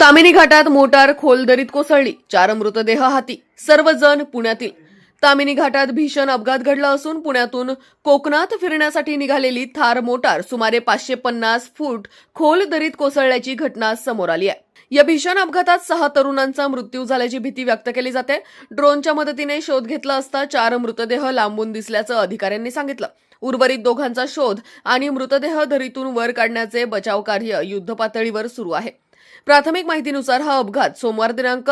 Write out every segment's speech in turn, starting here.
तामिनी घाटात मोटार खोल दरीत कोसळली. चार मृतदेह हाती. सर्वजण पुण्यातील. तामिनी घाटात भीषण अपघात घडला असून पुण्यातून कोकणात फिरण्यासाठी निघालेली थार मोटार सुमारे पाचशे पन्नास फूट खोल दरीत कोसळल्याची घटना समोर आली आहे. या भीषण अपघातात सहा तरुणांचा मृत्यू झाल्याची भीती व्यक्त केली जाते. ड्रोनच्या मदतीने शोध घेतला असता चार मृतदेह लांबून दिसल्याचं अधिकाऱ्यांनी सांगितलं. उर्वरित दोघांचा शोध आणि मृतदेह दरीतून वर काढण्याचे बचाव कार्य युद्धपातळीवर सुरू आहे. प्राथमिक माहितीनुसार हा अपघात सोमवार दिनांक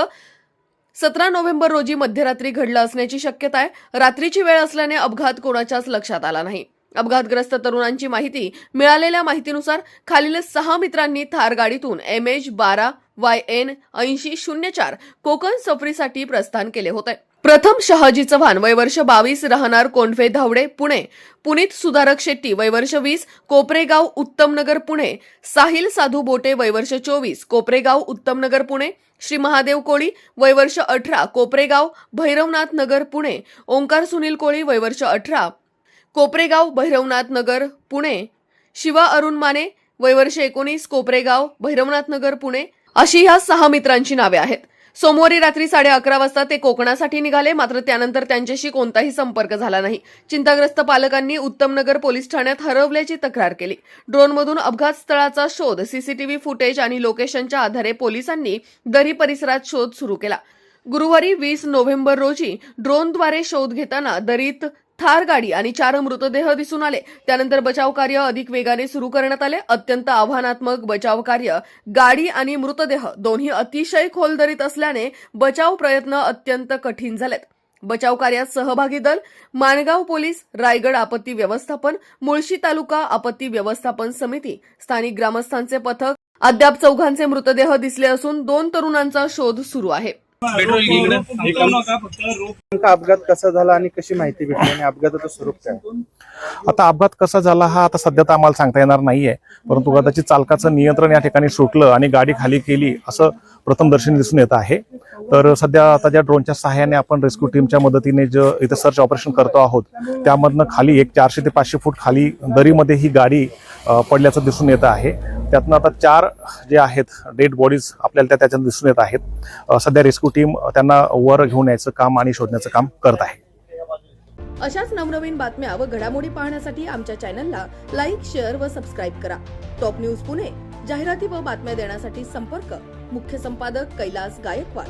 सतरा नोव्हेंबर रोजी मध्यरात्री घडला असण्याची शक्यता आहे. रात्रीची वेळ असल्याने अपघात कोणाच्याच लक्षात आला नाही. अपघातग्रस्त तरुणांची माहिती मिळालेल्या माहितीनुसार खालील सहा मित्रांनी थार गाडीतून एम एच बारा वाय एन ऐंशी शून्य चार कोकण सफरीसाठी प्रस्थान केले होते. प्रथम शहाजी चव्हाण वयवर्ष बावीस राहणार कोंडवे धावडे पुणे. पुनीत सुधारक शेट्टी वयवर्ष वीस कोपरेगाव उत्तमनगर पुणे. साहिल साधू बोटे वयवर्ष चोवीस कोपरेगाव उत्तमनगर पुणे. श्री महादेव कोळी वयवर्ष अठरा कोपरेगाव भैरवनाथ नगर पुणे. ओंकार सुनील कोळी वयवर्ष अठरा कोपरेगाव भैरवनाथ नगर पुणे. शिवा अरुण माने वयवर्ष एकोणीस कोपरेगाव भैरवनाथ नगर पुणे. अशी ह्या सहा मित्रांची नावे आहेत. सोमवारी रात्री साडे अकरा वाजता ते कोकणासाठी निघाले मात्र त्यानंतर त्यांच्याशी कोणताही संपर्क झाला नाही. चिंताग्रस्त पालकांनी उत्तमनगर पोलीस ठाण्यात हरवल्याची तक्रार केली. ड्रोनमधून अपघात स्थळाचा शोध सीसीटीव्ही फुटेज आणि लोकेशनच्या आधारे पोलिसांनी दरी परिसरात शोध सुरू केला. गुरुवारी वीस नोव्हेंबर रोजी ड्रोनद्वारे शोध घेताना दरीत थार गाडी आणि चार मृतदेह दिसून आले. त्यानंतर बचाव कार्य अधिक वेगाने सुरू करण्यात आले. अत्यंत आव्हानात्मक बचाव कार्य गाडी आणि मृतदेह दोन्ही अतिशय खोल दरीत असल्याने बचाव प्रयत्न अत्यंत कठीण झालेत. बचाव कार्यात सहभागी दल माणगाव पोलीस रायगड आपत्ती व्यवस्थापन मुळशी तालुका आपत्ती व्यवस्थापन समिती स्थानिक ग्रामस्थांचे पथक अद्याप चौघांचे मृतदेह दिसले असून दोन तरुणांचा शोध सुरू आहे. अपघात कसा झाला आणि कशी माहिती भेटली आणि अपघाताचं स्वरूप काय? आता अपघात कसा झाला हा आता सध्या तर आम्हाला सांगता येणार नाहीये. परंतु कदाचित चालकाचं नियंत्रण या ठिकाणी सुटलं आणि गाडी खाली केली असं प्रथमदर्शनी दिसून येत आहे. तर सध्या आता ज्या ड्रोनच्या सहाय्याने आपण रेस्क्यू टीमच्या मदतीने जे इथं सर्च ऑपरेशन करतो आहोत त्यामधनं खाली एक चारशे ते पाचशे फूट खाली दरीमध्ये ही गाडी पडल्याचं दिसून येत आहे. त्यातनं आता चार जे आहेत डेड बॉडीज आपल्याला त्या त्याच्यात दिसून येत आहेत. सध्या रेस्क्यू टीम त्यांना वर घेऊन यायचं काम आणि शोधण्याचं काम करत आहे. अशाच नवनवीन बातम्या व घडामोडी पाहण्यासाठी आमच्या चॅनलला लाईक शेअर व सबस्क्राईब करा. टॉप न्यूज पुणे जाहिराती व बातम्या देण्यासाठी संपर्क. मुख्य संपादक कैलास गायकवाड.